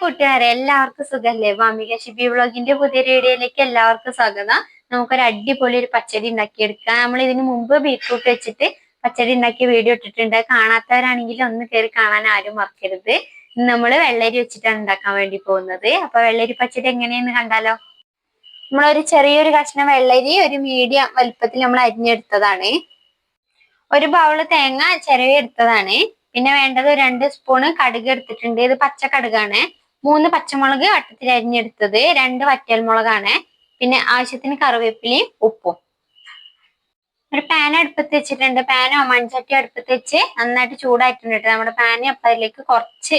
കൂട്ടുകാരെ എല്ലാവർക്കും സുഖല്ലേ? വാമിക ഷിബി വ്ളോഗിന്റെ പുതിയ വീഡിയോയിലേക്ക് എല്ലാവർക്കും സ്വാഗതം. നമുക്കൊരു അടിപൊളി ഒരു പച്ചടി ഉണ്ടാക്കിയെടുക്കാം നമ്മൾ ഇതിനു മുമ്പ് ബീട്രൂട്ട് വെച്ചിട്ട് പച്ചടി ഉണ്ടാക്കി വീഡിയോ ഇട്ടിട്ടുണ്ട്. കാണാത്തവരാണെങ്കിൽ ഒന്ന് കയറി കാണാൻ ആരും മറക്കരുത്. നമ്മൾ വെള്ളരി വെച്ചിട്ടാണ് ഉണ്ടാക്കാൻ വേണ്ടി പോകുന്നത്. അപ്പൊ വെള്ളരി പച്ചടി എങ്ങനെയെന്ന് കണ്ടാലോ? നമ്മളൊരു ചെറിയൊരു കഷ്ണം വെള്ളരി ഒരു മീഡിയം വലുപ്പത്തിൽ നമ്മൾ അരിഞ്ഞെടുത്തതാണ്. ഒരു ബൗൾ തേങ്ങ ചിരവി എടുത്തതാണ്. പിന്നെ വേണ്ടത് രണ്ട് സ്പൂണ് കടുക് എടുത്തിട്ടുണ്ട്. ഇത് പച്ച കടുകാണ്. മൂന്ന് പച്ചമുളക് വട്ടത്തിൽ അരിഞ്ഞെടുത്തത് രണ്ട് വറ്റൽമുളകാണ് പിന്നെ ആവശ്യത്തിന് കറിവേപ്പിലയും ഉപ്പും. ഒരു പാൻ അടുപ്പത്ത് വെച്ചിട്ടുണ്ട്. പാനോ മൺചട്ടി അടുപ്പത്ത് വെച്ച് നന്നായിട്ട് ചൂടായിട്ടുണ്ട് നമ്മുടെ പാന് അപ്പൊ അതിലേക്ക് കുറച്ച്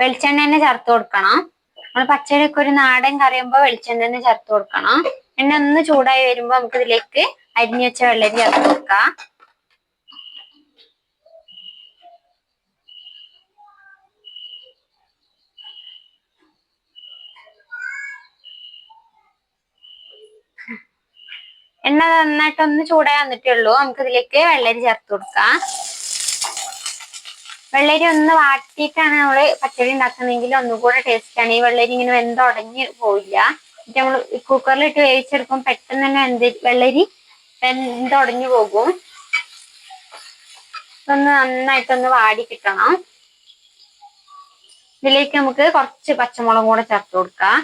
വെളിച്ചെണ്ണ തന്നെ ചേർത്ത് കൊടുക്കണം. നമ്മൾ പച്ചടിക്ക് ഒരു നാടൻ കറിയുമ്പോൾ വെളിച്ചെണ്ണ തന്നെ ചേർത്ത് കൊടുക്കണം. എണ്ണ ഒന്ന് ചൂടായി വരുമ്പോൾ നമുക്ക് ഇതിലേക്ക് അരിഞ്ഞു വെച്ച വെള്ളരി ചേർത്ത് കൊടുക്കാം. എണ്ണ നന്നായിട്ട് ഒന്ന് ചൂടായി വന്നിട്ടേ ഉള്ളൂ നമുക്ക് ഇതിലേക്ക് വെള്ളരി ചേർത്ത് കൊടുക്കാം. വെള്ളരി ഒന്ന് വാട്ടിയിട്ടാണ് നമ്മൾ പച്ചടി ഉണ്ടാക്കുന്നതെങ്കിൽ ഒന്നുകൂടെ ടേസ്റ്റ് ആണ്. ഈ വെള്ളരി ഇങ്ങനെ വെന്തുടഞ്ഞ് പോയില്ല എന്നിട്ട് നമ്മൾ കുക്കറിലിട്ട് വേവിച്ചെടുക്കും പെട്ടെന്ന് തന്നെ വെന്ത് വെള്ളരി വെന്തുടഞ്ഞു പോകും. ഇതൊന്ന് നന്നായിട്ടൊന്ന് വാടി കിട്ടണം. ഇതിലേക്ക് നമുക്ക് കുറച്ച് പച്ചമുളകും കൂടെ ചേർത്ത് കൊടുക്കാം.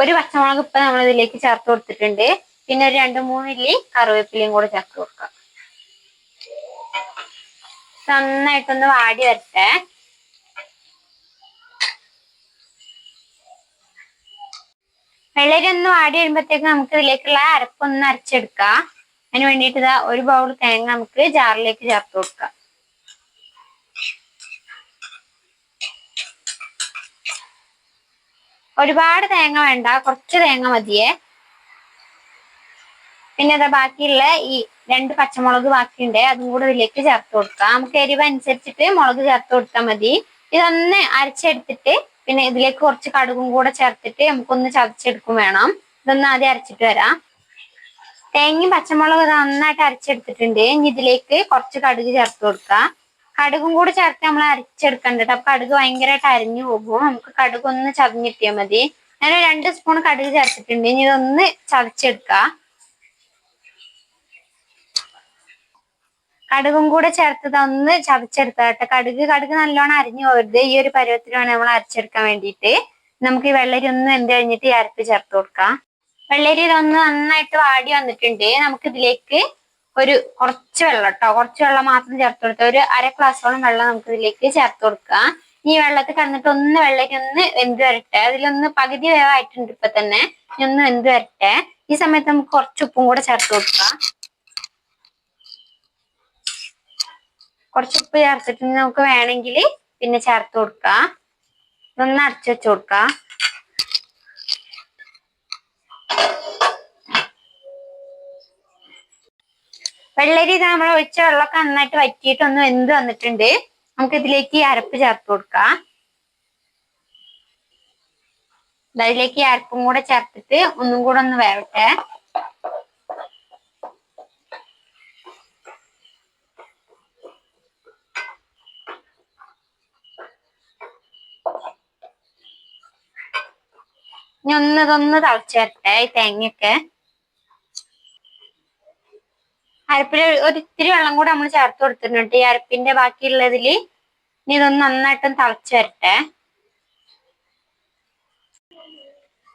ഒരു പച്ചമുളക് ഇപ്പൊ നമ്മൾ ഇതിലേക്ക് ചേർത്ത് കൊടുത്തിട്ടുണ്ട്. പിന്നെ ഒരു രണ്ട് മൂന്ന് ഇല്ലി കറിവേപ്പിലയും കൂടെ ചേർത്ത് കൊടുക്കാം. നന്നായിട്ടൊന്ന് വാടി വരട്ടെ. വെള്ളരി ഒന്ന് വാടി വരുമ്പോഴത്തേക്ക് നമുക്ക് ഇതിലേക്കുള്ള അരപ്പൊന്ന് അരച്ചെടുക്കാം. അതിന് വേണ്ടിയിട്ട് ഒരു ബൗൾ തേങ്ങ നമുക്ക് ജാറിലേക്ക് ചേർത്ത് കൊടുക്കാം. ഒരുപാട് തേങ്ങ വേണ്ട കുറച്ച് തേങ്ങ മതിയേ. പിന്നെ അതാ ബാക്കിയുള്ള ഈ രണ്ട് പച്ചമുളക് ബാക്കിയുണ്ട് അതും കൂടെ ഇതിലേക്ക് ചേർത്ത് കൊടുക്കാം. നമുക്ക് എരിവ് അനുസരിച്ചിട്ട് മുളക് ചേർത്ത് കൊടുത്താൽ മതി. ഇതൊന്ന് അരച്ചെടുത്തിട്ട് പിന്നെ ഇതിലേക്ക് കുറച്ച് കടുകും കൂടെ ചേർത്തിട്ട് നമുക്കൊന്ന് ചതച്ചെടുക്കും വേണം. ഇതൊന്ന് ആദ്യം അരച്ചിട്ട് വരാം. തേങ്ങയും പച്ചമുളക് നന്നായിട്ട് അരച്ചെടുത്തിട്ടുണ്ട്. ഇനി ഇതിലേക്ക് കുറച്ച് കടുക് ചേർത്ത് കൊടുക്കാം. കടുകും കൂടി ചേർത്ത് നമ്മൾ അരച്ചെടുക്കണ്ടത് അപ്പൊ കടുക് ഭയങ്കരമായിട്ട് അരിഞ്ഞു പോകും. നമുക്ക് കടുക് ഒന്ന് ചതഞ്ഞിട്ടിയാൽ മതി. ഞാൻ രണ്ട് സ്പൂൺ കടുക് ചേർത്തിട്ടുണ്ട്. ഇനി ഇതൊന്ന് ചതച്ചെടുക്ക. കടുകും കൂടെ ചേർത്തത് ഒന്ന് ചതച്ചെടുത്ത കേട്ടോ. കടുക് കടുക് നല്ലോണം അരിഞ്ഞു പോകരുത്. ഈ ഒരു പരുവത്തിൽ വേണം നമ്മൾ അരച്ചെടുക്കാൻ വേണ്ടിയിട്ട്. നമുക്ക് ഈ വെള്ളരി ഒന്ന് എന്ത് കഴിഞ്ഞിട്ട് ഈ അരപ്പ് ചേർത്ത് കൊടുക്കാം. വെള്ളരി ഇതൊന്ന് നന്നായിട്ട് വാടി വന്നിട്ടുണ്ട്. നമുക്ക് ഇതിലേക്ക് ഒരു കുറച്ച് വെള്ളം കേട്ടോ കുറച്ച് വെള്ളം മാത്രം ചേർത്ത് കൊടുക്കുക ഒരു അര ഗ്ലാസോളം വെള്ളം നമുക്ക് ഇതിലേക്ക് ചേർത്ത് കൊടുക്കുക ഈ വെള്ളത്തിൽ കന്നിട്ട് ഒന്ന് വെള്ളത്തിൽ ഒന്ന് വെന്ത് വരട്ടെ. അതിലൊന്ന് പകുതി വേവായിട്ടുണ്ട് ഇപ്പൊ തന്നെ. ഒന്ന് വെന്ത് വരട്ടെ. ഈ സമയത്ത് നമുക്ക് കുറച്ച് ഉപ്പും കൂടെ ചേർത്ത് കൊടുക്കുക കുറച്ച് ഉപ്പ് ചേർത്തിട്ട് നമുക്ക് വേണമെങ്കിൽ പിന്നെ ചേർത്ത് കൊടുക്കാം. ഇതൊന്ന് അടച്ചു വെച്ച് കൊടുക്കാം. വെള്ളരി നമ്മൾ ഒഴിച്ച വെള്ളമൊക്കെ നന്നായിട്ട് വറ്റിയിട്ടൊന്നും എന്ത് വന്നിട്ടുണ്ട്. നമുക്ക് ഇതിലേക്ക് അരപ്പ് ചേർത്ത് കൊടുക്കാം. അതിലേക്ക് അരപ്പും കൂടെ ചേർത്തിട്ട് ഒന്നും കൂടെ ഒന്ന് വേവട്ടെ. ഇനി ഒന്നതൊന്ന് തിളച്ച് വരട്ടെ ഈ തേങ്ങയൊക്കെ. അരപ്പിൽ ഒരു ഇത്തിരി വെള്ളം കൂടെ നമ്മൾ ചേർത്ത് കൊടുത്തിട്ടുണ്ട് ഈ അരപ്പിന്റെ ബാക്കിയുള്ളതിൽ ഇനി ഇതൊന്ന് നന്നായിട്ടും തിളച്ചു വരട്ടെ.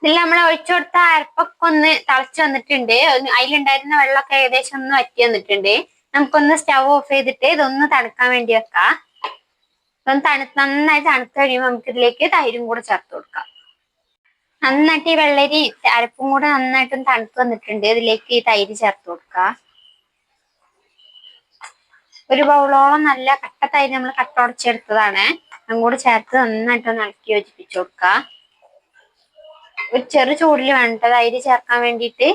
ഇതിൽ നമ്മൾ ഒഴിച്ചു കൊടുത്ത അരപ്പൊക്കെ ഒന്ന് തിളച്ചു വന്നിട്ടുണ്ട്. അതിലുണ്ടായിരുന്ന വെള്ളമൊക്കെ ഏകദേശം ഒന്ന് വറ്റി വന്നിട്ടുണ്ട്. നമുക്കൊന്ന് സ്റ്റവ് ഓഫ് ചെയ്തിട്ട് ഇതൊന്ന് തണുക്കാൻ വേണ്ടി വെക്കാം. ഇതൊന്ന് തണു നന്നായി തണുത്ത് കഴിയുമ്പോൾ നമുക്ക് ഇതിലേക്ക് തൈരും കൂടെ ചേർത്ത് കൊടുക്കാം. നന്നായിട്ട് ഈ വെള്ളരി അരപ്പും കൂടെ നന്നായിട്ടും തണുത്ത് വന്നിട്ടുണ്ട്. ഇതിലേക്ക് ഈ തൈര് ചേർത്ത് കൊടുക്കാം. ഒരു ബൗളോളം നല്ല കട്ട തൈര് നമ്മൾ കട്ട ഉടച്ചെടുത്തതാണ്. അങ്ങോട്ട് ചേർത്ത് നന്നായിട്ട് ഒന്ന് ഇളക്കി യോജിപ്പിച്ചു കൊടുക്കുക ഒരു ചെറു ചൂടിൽ വേണ്ട തൈര് ചേർക്കാൻ വേണ്ടിയിട്ട്.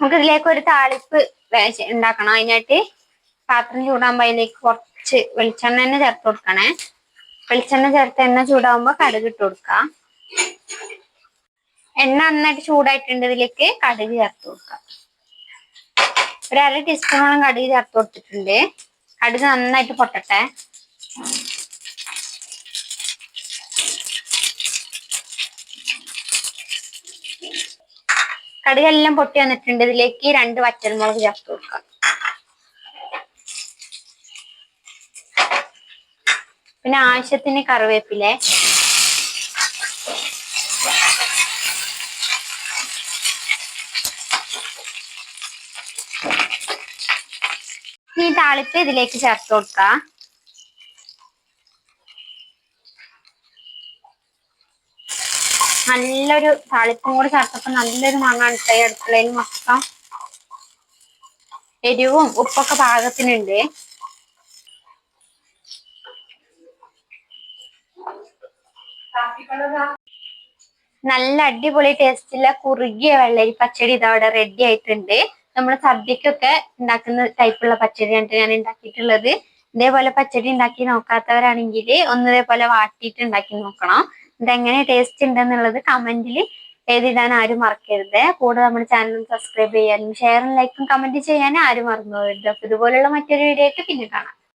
നമുക്ക് ഇതിലേക്ക് ഒരു താളിപ്പ് ഉണ്ടാക്കണം. അതിനായിട്ട് പാത്രം ചൂടാകുമ്പോൾ അതിലേക്ക് കുറച്ച് വെളിച്ചെണ്ണ തന്നെ ചേർത്ത് കൊടുക്കണേ. വെളിച്ചെണ്ണ ചേർത്ത് എണ്ണ ചൂടാകുമ്പോ കടുക് ഇട്ട് കൊടുക്കാം. എണ്ണ നന്നായിട്ട് ചൂടായിട്ടുണ്ട് ഇതിലേക്ക് കടുക് ചേർത്ത് കൊടുക്കാം. ഒരു അര ടീസ്പൂണോളം കടുക് ചേർത്ത് കൊടുത്തിട്ടുണ്ട്. കടുക് നന്നായിട്ട് പൊട്ടട്ടെ. കടുകെല്ലാം പൊട്ടി വന്നിട്ടുണ്ട്. ഇതിലേക്ക് രണ്ട് വറ്റൽമുളക് ചേർത്ത് കൊടുക്കാം. പിന്നെ ആവശ്യത്തിന് കറിവേപ്പിലെ. ഈ താളിപ്പ് ഇതിലേക്ക് ചേർത്ത് കൊടുക്കാം. നല്ലൊരു താളിപ്പും കൂടി ചേർത്തപ്പോ നല്ലൊരു മണ്ണാണ് അടുക്കളയിൽ മൊത്തം. എരിവും ഉപ്പൊക്കെ പാകത്തിനുണ്ട്. നല്ല അടിപൊളി ടേസ്റ്റുള്ള കുറുകിയ വെള്ളരി പച്ചടി ഇതവിടെ റെഡി ആയിട്ടുണ്ട്. നമ്മുടെ സദ്യക്കൊക്കെ ഉണ്ടാക്കുന്ന ടൈപ്പുള്ള പച്ചടിയാണ് ഞാൻ ഉണ്ടാക്കിയിട്ടുള്ളത് ഇതേപോലെ പച്ചടി ഉണ്ടാക്കി നോക്കാത്തവരാണെങ്കിൽ ഒന്ന് ഇതേപോലെ വാട്ടിയിട്ട് ഉണ്ടാക്കി നോക്കണം. ഇതെങ്ങനെ ടേസ്റ്റ് ഉണ്ടെന്നുള്ളത് കമന്റിൽ എഴുതിടാൻ ആരും മറക്കരുത്. കൂടെ നമ്മുടെ ചാനൽ സബ്സ്ക്രൈബ് ചെയ്യാനും ഷെയറും ലൈക്കും കമന്റ് ചെയ്യാനും ആരും മറന്നു പോകരുത്. അപ്പൊ ഇതുപോലുള്ള മറ്റൊരു വീഡിയോ ആയിട്ട് പിന്നെ കാണാം.